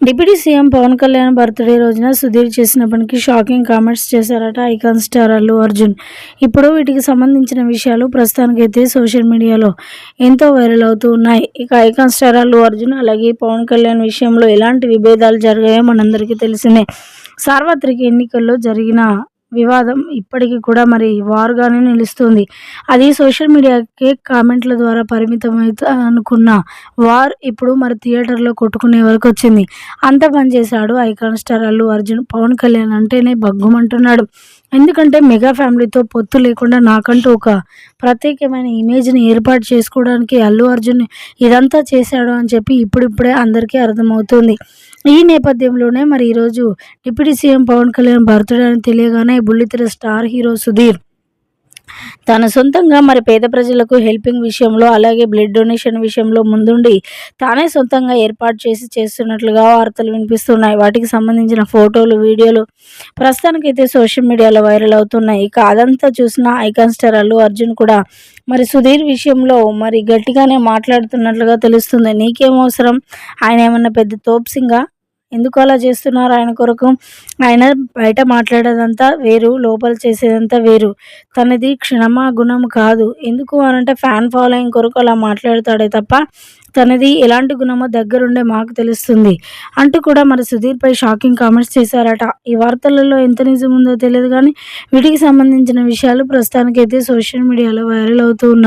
Deputy CM Pawan Kalyan birthday రోజున సుధీర్ చేసిన పనికి షాకింగ్ కామెంట్స్ చేశారట ఐకాన్ స్టార్ అల్లు అర్జున్. ఇప్పుడు వీటికి సంబంధించిన విషయాలు ప్రస్తుతానికైతే సోషల్ మీడియాలో ఎంతో వైరల్ అవుతూ ఉన్నాయి. ఇక ఐకాన్ స్టార్ అల్లు అర్జున్ అలాగే పవన్ కళ్యాణ్ విషయంలో ఎలాంటి విభేదాలు జరిగాయో మనందరికీ తెలిసిందే. సార్వత్రిక ఎన్నికల్లో జరిగిన వివాదం ఇప్పటికీ కూడా మరి వార్గానే నిలుస్తుంది. అది సోషల్ మీడియాకే కామెంట్ల ద్వారా పరిమితమైతే అనుకున్న వార్ ఇప్పుడు మరి థియేటర్లో కొట్టుకునే వరకు వచ్చింది. అంత పని చేశాడు ఐకాన్ స్టార్ అల్లు అర్జున్. పవన్ కళ్యాణ్ అంటేనే బగ్గుమంటున్నాడు ఎందుకంటే మెగా ఫ్యామిలీతో పొత్తు లేకుండా నాకంటూ ఒక ప్రత్యేకమైన ఇమేజ్ని ఏర్పాటు చేసుకోవడానికి అల్లు అర్జున్ ఇదంతా చేశాడు అని చెప్పి ఇప్పుడిప్పుడే అందరికీ అర్థమవుతుంది. ఈ నేపథ్యంలోనే మరి ఈరోజు deputy CM Pawan Kalyan birthday అని తెలియగానే బుల్లితెర స్టార్ హీరో సుధీర్ తన సొంతంగా మరి పేద ప్రజలకు హెల్పింగ్ విషయంలో అలాగే బ్లడ్ డొనేషన్ విషయంలో ముందుండి తానే సొంతంగా ఏర్పాటు చేసి చేస్తున్నట్లుగా వార్తలు వినిపిస్తున్నాయి. వాటికి సంబంధించిన ఫోటోలు వీడియోలు ప్రస్తుతానికైతే సోషల్ మీడియాలో వైరల్ అవుతున్నాయి. ఇక అదంతా చూసిన ఐకాన్ స్టార్ అల్లు అర్జున్ కూడా మరి సుధీర్ విషయంలో మరి గట్టిగానే మాట్లాడుతున్నట్లుగా తెలుస్తుంది. నీకేం అవసరం? ఆయన ఏమన్నా పెద్ద తోప్సింగా ఎందుకు అలా చేస్తున్నారు ఆయన కొరకు? ఆయన బయట మాట్లాడేదంతా వేరు లోపల చేసేదంతా వేరు. తనది క్షణమా గుణం కాదు. ఎందుకు అనంటే ఫ్యాన్ ఫాలోయింగ్ కొరకు అలా మాట్లాడతాడే తప్ప తనది ఎలాంటి గుణమో దగ్గరుండే మాకు తెలుస్తుంది. అంటూ కూడా మరి సుధీర్పై షాకింగ్ కామెంట్స్ చేశారట. ఈ వార్తలలో ఎంత నిజం ఉందో తెలియదు కానీ వీటికి సంబంధించిన విషయాలు ప్రస్తుతానికైతే సోషల్ మీడియాలో వైరల్ అవుతూ ఉన్నాయి.